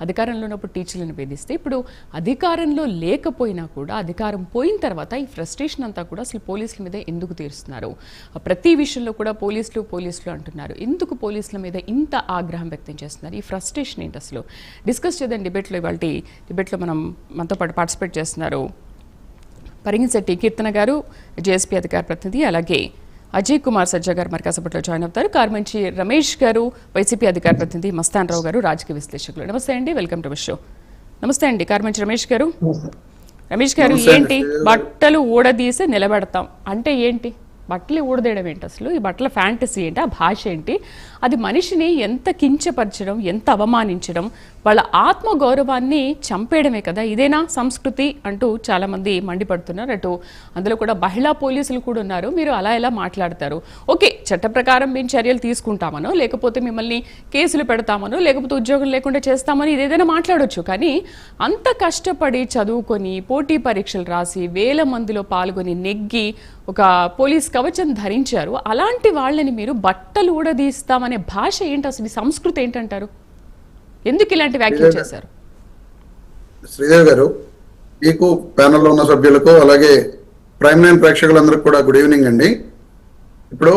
అధికారంలో ఉన్నప్పుడు టీచర్లను వేధిస్తే ఇప్పుడు అధికారంలో లేకపోయినా కూడా అధికారం పోయిన తర్వాత ఈ ఫ్రస్ట్రేషన్ అంతా కూడా అసలు పోలీసుల మీద ఎందుకు తీరుస్తున్నారు? ప్రతి విషయంలో కూడా పోలీసులు పోలీసులు అంటున్నారు. ఎందుకు పోలీసుల మీద ఇంత ఆగ్రహం వ్యక్తం చేస్తున్నారు? ఈ ఫ్రస్ట్రేషన్ ఏంటి అసలు? డిస్కస్ చేద్దాం డిబేట్లో ఇవాళ డిబేట్లో మనం మనతో పాటు పార్టిసిపేట్ చేస్తున్నారు పరిగిశెట్టి కీర్తన గారు జేఎస్పీ అధికార ప్రతినిధి అలాగే అజయ్ కుమార్ సజ్జా గారు మరి కాసేపట్లో జాయిన్ అవుతారు. కార్మంచి రమేష్ గారు వైసీపీ అధికార ప్రతినిధి మస్తాన్ రావు గారు రాజకీయ విశ్లేషకులు. నమస్తే అండి వెల్కమ్ టు షో నమస్తే అండి కార్మంచి రమేష్ గారు. రమేష్ గారు ఏంటి. బట్టలు ఊడదీసి నిలబెడతాం. అంటే ఏంటి? బట్టలు ఊడదేయడం ఏంటి అసలు? ఈ బట్టల ఫ్యాంటసీ ఏంటి? ఆ భాష ఏంటి? అది మనిషిని ఎంత కించపరచడం ఎంత అవమానించడం వాళ్ళ ఆత్మగౌరవాన్ని చంపేయడమే కదా. ఇదేనా సంస్కృతి అంటూ చాలామంది మండిపడుతున్నారు. అటు అందులో కూడా మహిళా పోలీసులు కూడా ఉన్నారు. మీరు అలా ఎలా మాట్లాడతారు? ఓకే చట్ట ప్రకారం మేము చర్యలు తీసుకుంటామనో లేకపోతే మిమ్మల్ని కేసులు పెడతామనో లేకపోతే ఉద్యోగం లేకుండా చేస్తామని ఇది ఏదైనా మాట్లాడొచ్చు. కానీ అంత కష్టపడి చదువుకొని పోటీ పరీక్షలు రాసి వేల మందిలో పాల్గొని నెగ్గి ఒక పోలీస్ కవచం ధరించారు. అలాంటి వాళ్ళని మీరు బట్టలు ఊడదీస్తామనే భాష ఏంటి? అసలు సంస్కృతి ఏంటంటారు? ఎందుకు ఇలాంటి వ్యాఖ్యలు చేశారు? శ్రీదేవి గారు మీకు ప్యానెల్లో ఉన్న సభ్యులకు అలాగే ప్రైమ్ నైన్ ప్రేక్షకులందరికీ కూడా గుడ్ ఈవినింగ్ అండి. ఇప్పుడు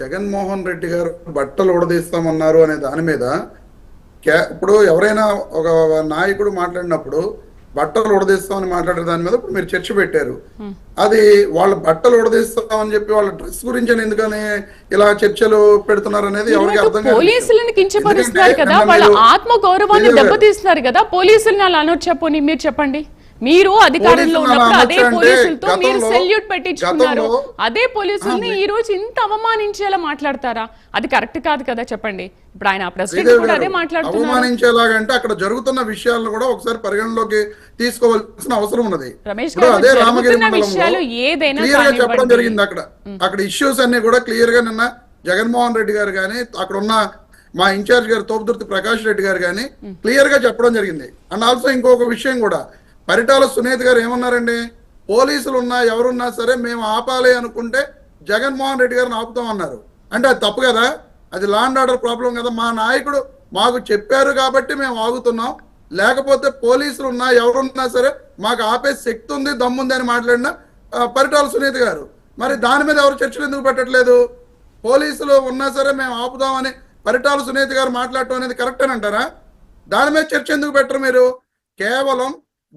జగన్మోహన్ రెడ్డి గారు బట్టలు ఉడదీస్తామన్నారు అనే దాని మీద ఇప్పుడు ఎవరైనా ఒక నాయకుడు మాట్లాడినప్పుడు బట్టలు ఉడదీస్తామని మాట్లాడే దాని మీద ఇప్పుడు మీరు చర్చ పెట్టారు. అది వాళ్ళ బట్టలు ఉడదీస్తామని చెప్పి వాళ్ళ డ్రెస్ గురించి అని ఎందుకని ఇలా చర్చలు పెడుతున్నారు అనేది ఎవరికి అర్థం పోలీసులను కించపరుస్తున్నారు కదా వాళ్ళ ఆత్మ గౌరవాన్ని దెబ్బతీస్తున్నారు కదా పోలీసులను అలా అనొచ్చా మీరు చెప్పండి. మీరు అధికారంలో ఉన్నప్పుడు అదే పోలీసులతో మీరు సెల్యూట్ పెట్టించుకున్నారు. అదే పోలీసుల్ని ఈ రోజు ఇంత అవమానించేలా మాట్లాడతారా? అది కరెక్ట్ కాదు కదా చెప్పండి. ఇప్పుడు ఆయన ప్రెసిడెంట్ కూడా అదే మాట్లాడుతున్నారు. అవమానించేలాగంటే అక్కడ జరుగుతున్న విషయాలను కూడా ఒకసారి పరిగణలోకి తీసుకోవాల్సిన అవసరం ఉన్నది. రమేష్ గారు, అదే రామగిరి విషయాలు ఏదైనా క్లియర్గా చెప్పడం. జరిగింది అక్కడ. అక్కడ ఇష్యూస్ అన్ని కూడా క్లియర్గా నిన్న జగన్మోహన్ రెడ్డి గారు కానీ అక్కడ ఉన్న మా ఇన్ఛార్జ్ గారు తోపుదుర్తి ప్రకాష్ రెడ్డి గారు కానీ క్లియర్గా చెప్పడం జరిగింది. అండ్ ఆల్సో ఇంకొక విషయం కూడా. పరిటాల సునీత్ గారు ఏమన్నారండి? పోలీసులు ఉన్నా ఎవరున్నా సరే మేము ఆపాలి అనుకుంటే జగన్మోహన్ రెడ్డి గారిని ఆపుతామన్నారు అంటే అది తప్పు కదా? అది లా అండ్ ఆర్డర్ ప్రాబ్లం కదా? మా నాయకుడు మాకు చెప్పారు కాబట్టి మేము ఆగుతున్నాం. లేకపోతే పోలీసులు ఉన్నా ఎవరున్నా సరే మాకు ఆపే శక్తి ఉంది దమ్ముంది అని మాట్లాడిన పరిటాల సునీత్ గారు. మరి దాని మీద ఎవరు చర్చలు ఎందుకు పెట్టట్లేదు? పోలీసులు ఉన్నా సరే మేము ఆపుదామని పరిటాల సునీత్ గారు మాట్లాడటం అనేది కరెక్ట్ అని అంటారా దాని మీద చర్చ ఎందుకు పెట్టరు మీరు? కేవలం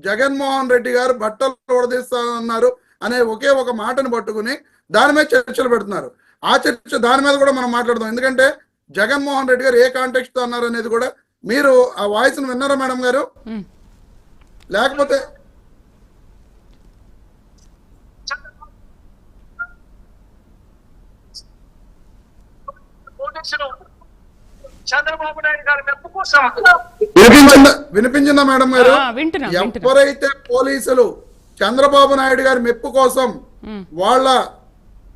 జగన్మోహన్ రెడ్డి గారు బట్టలు ఉడదీస్తానన్నారు అనే ఒకే ఒక మాటను పట్టుకుని దాని మీద చర్చలు పెడుతున్నారు. ఆ చర్చ దాని మీద కూడా మనం మాట్లాడదాం. ఎందుకంటే జగన్మోహన్ రెడ్డి గారు ఏ కాంటెక్స్ట్తో అన్నారు అనేది కూడా మీరు ఆ వాయిస్ విన్నారా మేడం గారు. లేకపోతే చంద్రబాబు నాయుడు గారి మెప్పు కోసం వినిపించిందా? వినిపించిందా? మేడం గారు? ఆ, వింటున్నాం, వింటున్నాం. ఎవరైతే పోలీసులు చంద్రబాబు నాయుడు గారి మెప్పు కోసం. వాళ్ళ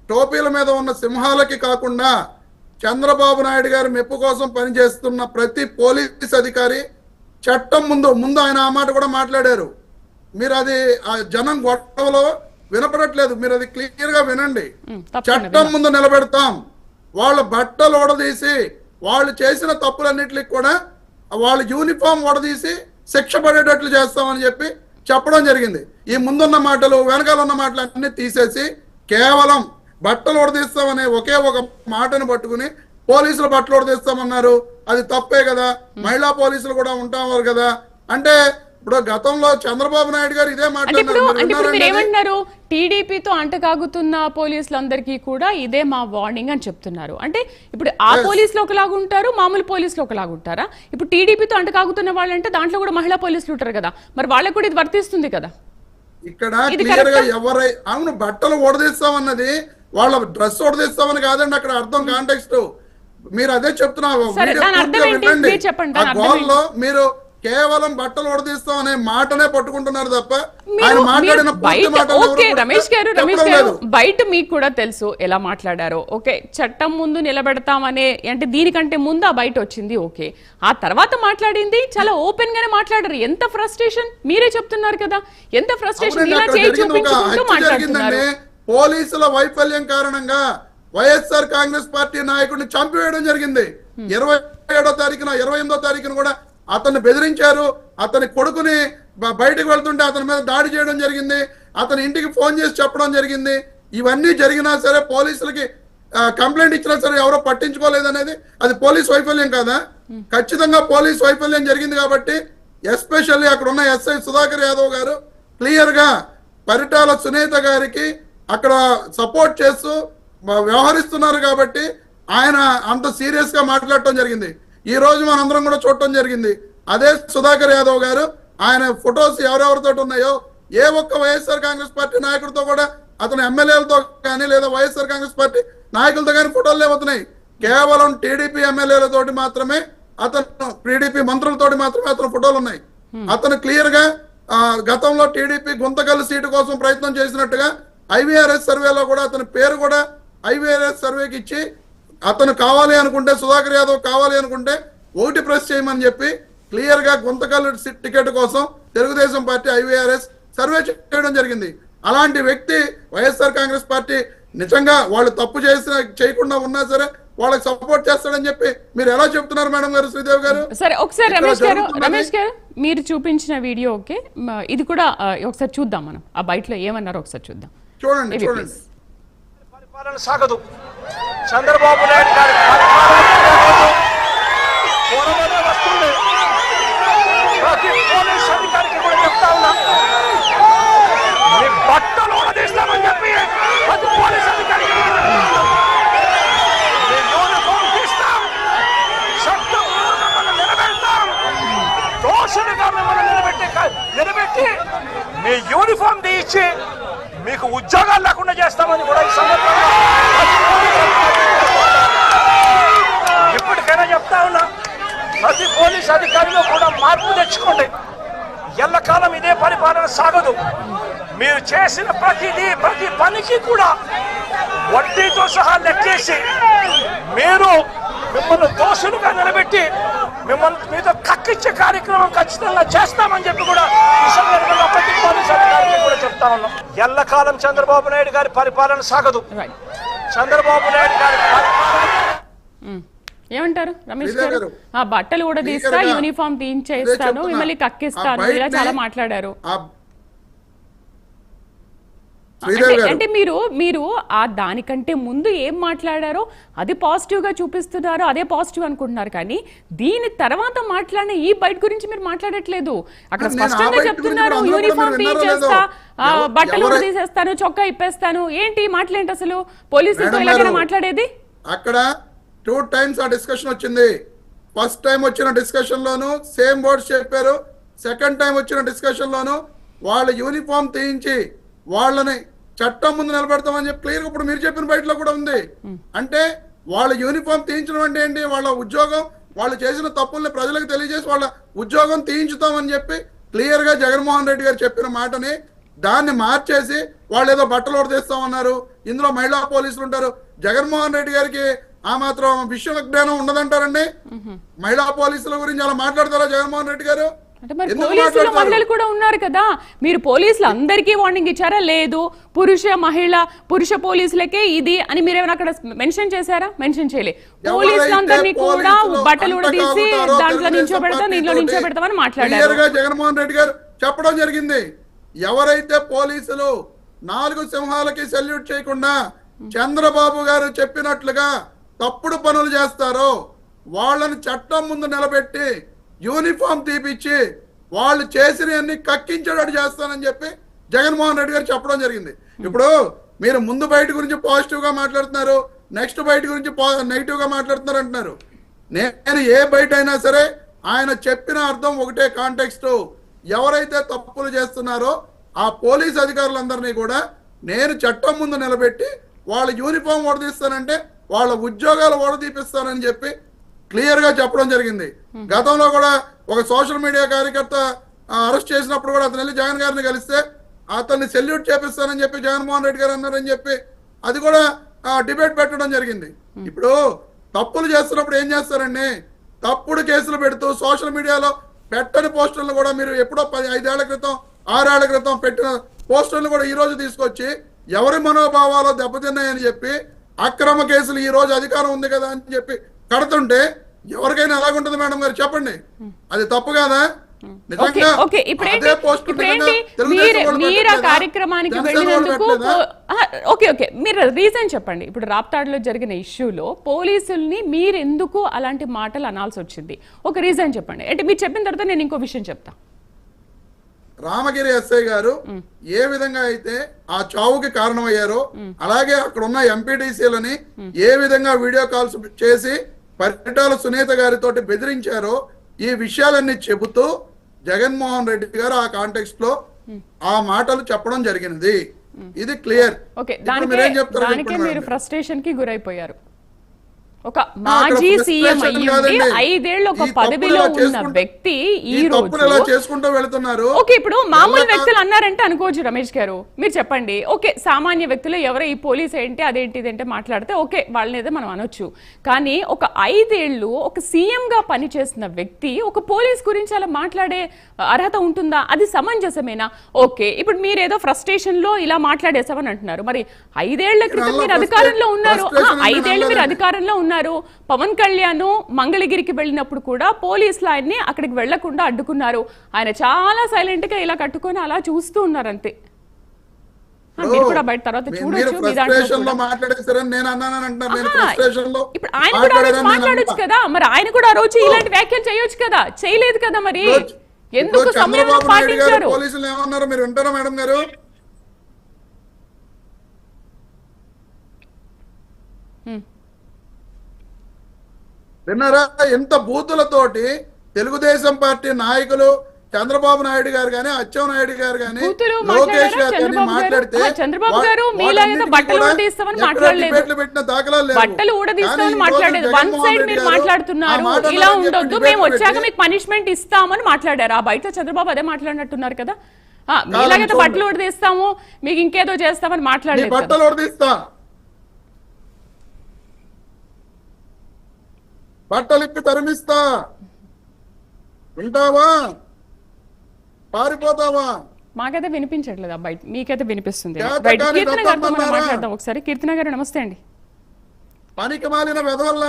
టోపీల మీద ఉన్న సింహాలకి కాకుండా చంద్రబాబు నాయుడు గారి మెప్పు కోసం పనిచేస్తున్న ప్రతి పోలీస్ అధికారి చట్టం ముందు ముందు ఆయన ఆ మాట కూడా మాట్లాడారు. మీరు అది ఆ జనం గొడవలో వినపడట్లేదు. మీరు అది క్లియర్గా వినండి చట్టం ముందు నిలబెడతాం. వాళ్ళ బట్టలు ఓడదీసి వాళ్ళు చేసిన తప్పులన్నిటికి కూడా వాళ్ళు యూనిఫామ్ వడదీసి శిక్ష పడేటట్లు చేస్తామని చెప్పి చెప్పడం జరిగింది. ఈ ముందున్న మాటలు వెనకాల ఉన్న మాటలు అన్ని తీసేసి కేవలం బట్టలు ఉడదీస్తామనే ఒకే ఒక మాటను పట్టుకుని పోలీసులు బట్టలు ఉడదీస్తామన్నారు అది తప్పే కదా. మహిళా పోలీసులు కూడా ఉంటారు కదా. అంటే ఇప్పుడు గతంలో చంద్రబాబు నాయుడు గారు ఇదే మాట్లాడారు టీడీపీతో అంటకాగుతున్న పోలీసులందరికీ కూడా ఇదే మా వార్నింగ్ అని చెప్తున్నారు. అంటే ఇప్పుడు ఆ పోలీసులు ఒకలాగా ఉంటారు మామూలు పోలీసులు ఒకలాగా ఉంటారా? ఇప్పుడు టీడీపీతో అంటకాగుతున్న వాళ్ళంటే దాంట్లో కూడా మహిళా పోలీసులు ఉంటారు కదా. మరి వాళ్ళకు కూడా ఇది వర్తిస్తుంది కదా. ఇక్కడ క్లియర్గా? ఎవరై అవును బట్టలు ఓడదీస్తామన్నది వాళ్ళ డ్రెస్ ఓడదీస్తామని కాదండి అక్కడ అర్థం కాంటెక్స్ట్ మీరు అదే. మీరు చెప్పండి, గోల్లో మీరు కేవలం బట్టలు ఓడదీస్తాం అనే మాటనే పట్టుకుంటున్నారు తప్ప ఆయన మాట్లాడిన ఓకే రమేష్ గారు రమేష్ గారు. బయట మీకు కూడా తెలుసు ఎలా మాట్లాడారో. ఓకే చట్టం ముందు నిలబెడతామనే అంటే దీనికంటే ముందు ఆ బయట వచ్చింది ఓకే. ఆ తర్వాత మాట్లాడింది చాలా ఓపెన్ గానే మాట్లాడారు. ఎంత ఫ్రస్ట్రేషన్ మీరే చెప్తున్నారు కదా. ఎంత ఫ్రస్ట్రేషన్ ఇలా చేయి చూపించుకుంటూ మాట్లాడుతున్నారు. పోలీసుల వైఫల్యం కారణంగా వైఎస్ఆర్ కాంగ్రెస్ పార్టీ నాయకుడిని చంపివేయడం జరిగింది. ఇరవై ఏడో తారీఖున ఇరవై ఎనిమిదో తారీఖున కూడా అతన్ని బెదిరించారు అతని కొడుకుని బయటకు వెళ్తుంటే అతని మీద దాడి చేయడం జరిగింది అతని ఇంటికి ఫోన్ చేసి చెప్పడం జరిగింది. ఇవన్నీ జరిగినా సరే పోలీసులకి కంప్లైంట్ ఇచ్చినా సరే ఎవరో పట్టించుకోలేదు అనేది అది పోలీస్ వైఫల్యం కాదా? ఖచ్చితంగా పోలీస్ వైఫల్యం జరిగింది కాబట్టి ఎస్పెషల్లీ అక్కడ ఉన్న ఎస్ఐ సుధాకర్ యాదవ్ గారు క్లియర్గా పరిటాల సునీత గారికి అక్కడ సపోర్ట్ చేస్తూ వ్యవహరిస్తున్నారు కాబట్టి ఆయన అంత సీరియస్గా మాట్లాడటం జరిగింది. ఈ రోజు మనందరం కూడా చూడటం జరిగింది. అదే సుధాకర్ యాదవ్ గారు ఆయన ఫొటోస్ ఎవరెవరితో ఉన్నాయో ఏ ఒక్క వైఎస్ఆర్ కాంగ్రెస్ పార్టీ నాయకుడితో కూడా అతను ఎమ్మెల్యేలతో కానీ లేదా వైఎస్ఆర్ కాంగ్రెస్ పార్టీ నాయకులతో కానీ ఫోటోలు లేవుతున్నాయి కేవలం టీడీపీ ఎమ్మెల్యేలతోటి మాత్రమే అతను టీడీపీ మంత్రులతోటి మాత్రమే అతను ఫోటోలు ఉన్నాయి. అతను క్లియర్గా గతంలో టీడీపీ గుంతకల్లు సీటు కోసం ప్రయత్నం చేసినట్టుగా ఐవీఆర్ఎస్ సర్వేలో కూడా అతని పేరు కూడా ఐవీఆర్ఎస్ సర్వేకి ఇచ్చి అతను కావాలి అనుకుంటే సుధాకర్ యాదవ్ కావాలి అనుకుంటే ఓటు ప్రెస్ చేయమని చెప్పి క్లియర్గా గుంతకల్లు టికెట్ కోసం తెలుగుదేశం పార్టీ ఐవీఆర్ఎస్ సర్వే చేయడం జరిగింది. అలాంటి వ్యక్తి వైఎస్ఆర్ కాంగ్రెస్ పార్టీ నిజంగా వాళ్ళు తప్పు చేసిన చేయకుండా ఉన్నా సరే వాళ్ళకి సపోర్ట్ చేస్తాడని చెప్పి మీరు ఎలా చెప్తున్నారు మేడం గారు శ్రీదేవి గారు? సరే ఒకసారి రమేష్ గారు రమేష్ గారు మీరు చూపించిన వీడియో ఓకే. ఇది కూడా ఒకసారి చూద్దాం మనం. ఆ బయటలో ఏమన్నారో ఒకసారి చూద్దాం. చూడండి చూడండి. పరిపాలన సాగదు. చంద్రబాబు నాయుడు గారి త్వరలోనే వస్తుంది. ప్రతి పోలీస్ అధికారికి కూడా చెప్తా ఉన్నా. మీ బట్టలు తీస్తామని చెప్పి ప్రతి పోలీస్ అధికారికి యూనిఫామ్ దోషులుగా మిమ్మల్ని నిలబెట్టి నిలబెట్టి మీ యూనిఫామ్ తీయించి మీకు ఉద్యోగాలు లేకుండా చేస్తామని కూడా ఈ సందర్భంగా ఇప్పటికైనా చెప్తా ఉన్నా ప్రతి పోలీస్ అధికారిలో కూడా మార్పు తెచ్చుకోండి. ఎల్లకాలం ఇదే పరిపాలన సాగదు. మీరు చేసిన ప్రతిదీ ప్రతి పనికి కూడా వడ్డీతో సహా లెక్కేసి మీరు మిమ్మల్ని దోషులుగా నిలబెట్టి మిమ్మల్ని మీతో కక్కిచ్చే కార్యక్రమం ఖచ్చితంగా చేస్తామని చెప్పి కూడా ఈ సందర్భంగా ప్రతి పోలీస్ అధికారికి కూడా చెప్తా ఉన్నాం. ఎల్లకాలం చంద్రబాబు నాయుడు గారి పరిపాలన సాగదు. చంద్రబాబు నాయుడు గారి పరిపాలన మ్. ఏమంటారు? రమేష్ గారు. ఆ బట్టలు కూడా తీస్తా యూనిఫామ్ తీయించేస్తాను. మిమ్మల్ని కక్కిస్తాను. ఇలా చాలా మాట్లాడారు. అంటే మీరు మీరు ఆ దానికంటే ముందు ఏం మాట్లాడారో అది పాజిటివ్గా చూపిస్తున్నారు అదే పాజిటివ్ అనుకుంటున్నారు. కానీ దీని తర్వాత మాట్లాడిన ఈ బయట గురించి మీరు మాట్లాడట్లేదు. అక్కడ స్పష్టంగా చెప్తున్నారు యూనిఫామ్ తీసేస్తా బట్టలు కూడా తీసేస్తాను చొక్కా ఇప్పేస్తాను. ఏంటి ఈ మాటలేంటి అసలు? పోలీసులతో ఇలాగైనా గారు, మాట్లాడేది? అక్కడ టూ టైమ్స్ ఆ డిస్కషన్ వచ్చింది. ఫస్ట్ టైం వచ్చిన డిస్కషన్ లోను సేమ్ వర్డ్స్ చెప్పారు. సెకండ్ టైం వచ్చిన డిస్కషన్ లోను వాళ్ళ యూనిఫామ్ తీయించి వాళ్ళని చట్టం ముందు నిలబెడతామని చెప్పి క్లియర్ ఇప్పుడు మీరు చెప్పిన బయటలో కూడా ఉంది. అంటే వాళ్ళ యూనిఫామ్ తీయించడం అంటే ఏంటి? వాళ్ళ ఉద్యోగం వాళ్ళు చేసిన తప్పుల్ని ప్రజలకు తెలియజేసి వాళ్ళ ఉద్యోగం తీయించుతామని చెప్పి క్లియర్గా జగన్మోహన్ రెడ్డి గారు చెప్పిన మాటని దాన్ని మార్చేసి వాళ్ళు ఏదో బట్టలు తీస్తామన్నారు ఇందులో మహిళా పోలీసులు ఉంటారు. జగన్మోహన్ రెడ్డి గారికి ఆ మాత్రం విషయ జ్ఞానం ఉండదంటారండి మహిళా పోలీసుల గురించి అలా మాట్లాడతారా జగన్మోహన్ రెడ్డి గారు? అంటే మరి పోలీసులు? మహిళలు కూడా ఉన్నారు కదా. మీరు పోలీసులు అందరికీ వార్నింగ్ ఇచ్చారా? లేదు. పురుష మహిళ పురుష పోలీసులకే ఇది అని మీరు ఏమైనా అక్కడ మెన్షన్ చేశారా? మెన్షన్ చేయలే పోలీసులు అందరినీ కూడా బట్టలు కాగుతారో దాంట్లో నించోబెడతాం పార్టీ దీంట్లో నించోబెడతామని clear మాట్లాడారు జగన్మోహన్ రెడ్డి గారు చెప్పడం జరిగింది. ఎవరైతే పోలీసులు నాలుగు సింహాలకి సెల్యూట్ చేయకుండా చంద్రబాబు గారు చెప్పినట్లుగా తప్పుడు పనులు చేస్తారో వాళ్ళని చట్టం ముందు నిలబెట్టి యూనిఫామ్ తీపిచ్చి వాళ్ళు చేసినవన్నీ కక్కించేటట్టు చేస్తానని చెప్పి జగన్మోహన్ రెడ్డి గారు చెప్పడం జరిగింది. ఇప్పుడు మీరు ముందు బయట గురించి పాజిటివ్గా మాట్లాడుతున్నారు నెక్స్ట్ బయట గురించి నెగిటివ్గా మాట్లాడుతున్నారు అంటున్నారు. నేను ఏ బయట అయినా సరే ఆయన చెప్పిన అర్థం ఒకటే కాంటెక్స్ట్. ఎవరైతే తప్పులు చేస్తున్నారో ఆ పోలీస్ అధికారులందరినీ కూడా నేను చట్టం ముందు నిలబెట్టి వాళ్ళ యూనిఫామ్ ఓడదీస్తానంటే వాళ్ళ ఉద్యోగాలు ఓడదీపిస్తానని చెప్పి క్లియర్గా చెప్పడం జరిగింది. గతంలో కూడా ఒక సోషల్ మీడియా కార్యకర్త అరెస్ట్ చేసినప్పుడు కూడా అతను వెళ్ళి జగన్ గారిని కలిస్తే అతన్ని సెల్యూట్ చేపిస్తానని చెప్పి జగన్మోహన్ రెడ్డి గారు అన్నారని చెప్పి అది కూడా డిబేట్ పెట్టడం జరిగింది. ఇప్పుడు తప్పులు చేస్తున్నప్పుడు ఏం చేస్తారండి? తప్పుడు కేసులు పెడుతూ సోషల్ మీడియాలో పెట్టని పోస్టర్లు కూడా మీరు ఎప్పుడో పది ఐదేళ్ళ క్రితం ఆరేళ్ళ క్రితం పెట్టిన పోస్టర్లు కూడా ఈ రోజు తీసుకొచ్చి ఎవరి మనోభావాలు దెబ్బతిన్నాయని చెప్పి అక్రమ కేసులు ఈ రోజు అధికారం ఉంది కదా అని చెప్పి కడుతుంటే ఎవరికైనా ఎలాగుంటుంది మేడం గారు చెప్పండి. అది తప్పు కాదా? ఓకే మీరు ఆ? కార్యక్రమానికి వెళ్ళినందుకు ఓకే ఓకే. మీరు రీజన్ చెప్పండి. ఇప్పుడు రాప్తాడులో జరిగిన ఇష్యూలో పోలీసుల్ని మీరు ఎందుకు అలాంటి మాటలు అనాల్సి వచ్చింది? ఒక రీజన్ చెప్పండి. అంటే మీరు చెప్పిన తర్వాత నేను ఇంకో విషయం చెప్తా. రామగిరి ఎస్ఐ గారు ఏ విధంగా అయితే ఆ చావుకి కారణమయ్యారో అలాగే అక్కడ ఉన్న ఎంపీటీసీలని ఏ విధంగా వీడియో కాల్స్ చేసి పరిటాల సునీత గారితో బెదిరించారో ఈ విషయాలన్నీ చెబుతూ జగన్మోహన్ రెడ్డి గారు ఆ కాంటెక్స్ట్లో ఆ మాటలు చెప్పడం జరిగినది. ఇది క్లియర్. ఓకే ఇప్పుడు దానికే మీరేం. ఫ్రస్ట్రేషన్కి గురైపోయారు. ఒక మాజీ సీఎం అయ్యుండి. ఐదేళ్ళు ఒక పదవిలో ఉన్న వ్యక్తి ఈ రోజు చేసుకుంటూ వెళుతున్నారు? ఓకే ఇప్పుడు మామూలు వ్యక్తులు అన్నారంటే అనుకోవచ్చు రమేష్ గారు. మీరు చెప్పండి. ఓకే సామాన్య వ్యక్తులు ఎవరో? ఈ పోలీస్ ఏంటి? అదేంటి? ఇదేంటి? మాట్లాడితే ఓకే వాళ్ళని ఏదో మనం అనొచ్చు. కానీ ఒక ఐదేళ్ళు ఒక సీఎం గా పనిచేసిన వ్యక్తి ఒక పోలీస్ గురించి అలా మాట్లాడే అర్హత ఉంటుందా? అది సమంజసమేనా? ఓకే ఇప్పుడు మీరు ఏదో ఫ్రస్ట్రేషన్లో ఇలా మాట్లాడేసామని అంటున్నారు. మరి ఐదేళ్ళ క్రితం మీరు అధికారంలో ఉన్నారు. ఐదేళ్ళు మీరు. అధికారంలో ఉన్నారు పవన్ కళ్యాణ్ మంగళగిరికి వెళ్ళినప్పుడు కూడా పోలీసులు ఆయన్ని అక్కడికి వెళ్ళకుండా అడ్డుకున్నారు. ఆయన చాలా సైలెంట్గా ఇలా కట్టుకొని అలా చూస్తూ ఉన్నారు అంతే మీరు కూడా బయట తర్వాత చూడొచ్చు ఇప్పుడు ఆయన మాట్లాడొచ్చు. కదా. మరి ఆయన కూడా ఆ రోజు ఇలాంటి వ్యాఖ్యలు చేయొచ్చు కదా. చేయలేదు కదా మరి. ఎందుకు పాటించారు? పోలీసులు ఏమన్నారు? మీరు వింటారా మేడం గారు? హ్మ్. విన్నారా? ఎంత బూతులతోటి తెలుగుదేశం పార్టీ నాయకులు చంద్రబాబు నాయుడు గారు గాని అచ్చెం నాయుడు గారు గాని బూతులు లోకేష్ మాట్లాడారా? గారు గారు? మాట్లాడితే చంద్రబాబు గారు బట్టలు పెట్టిన దాఖలాలు లేవు. బట్టలు ఊడదీస్తామని కానీ మాట్లాడేది వన్ సైడ్ మీరు మాట్లాడుతున్నారు. ఇలా ఉండొద్దు. మేము వచ్చాక మీకు పనిష్మెంట్ ఇస్తామని మాట్లాడారు. ఆ బయట చంద్రబాబు అదే మాట్లాడినట్టున్నారు కదా. మీలాగైతే. బట్టలు ఊడదీస్తాము మీకు ఇంకేదో చేస్తామని కదా. బట్టలు ఉడదీస్తా బట్టలు ఇప్పి తరిమిస్తా. వింటావా? పారిపోతావా? మాకైతే వినిపించట్లేదు బయట మీకైతే వినిపిస్తుంది. కీర్తన గారితో? మాట్లాడదాం. ఒకసారి కీర్తన గారు నమస్తే అండి. పనికి మాలిన వెధవల్లా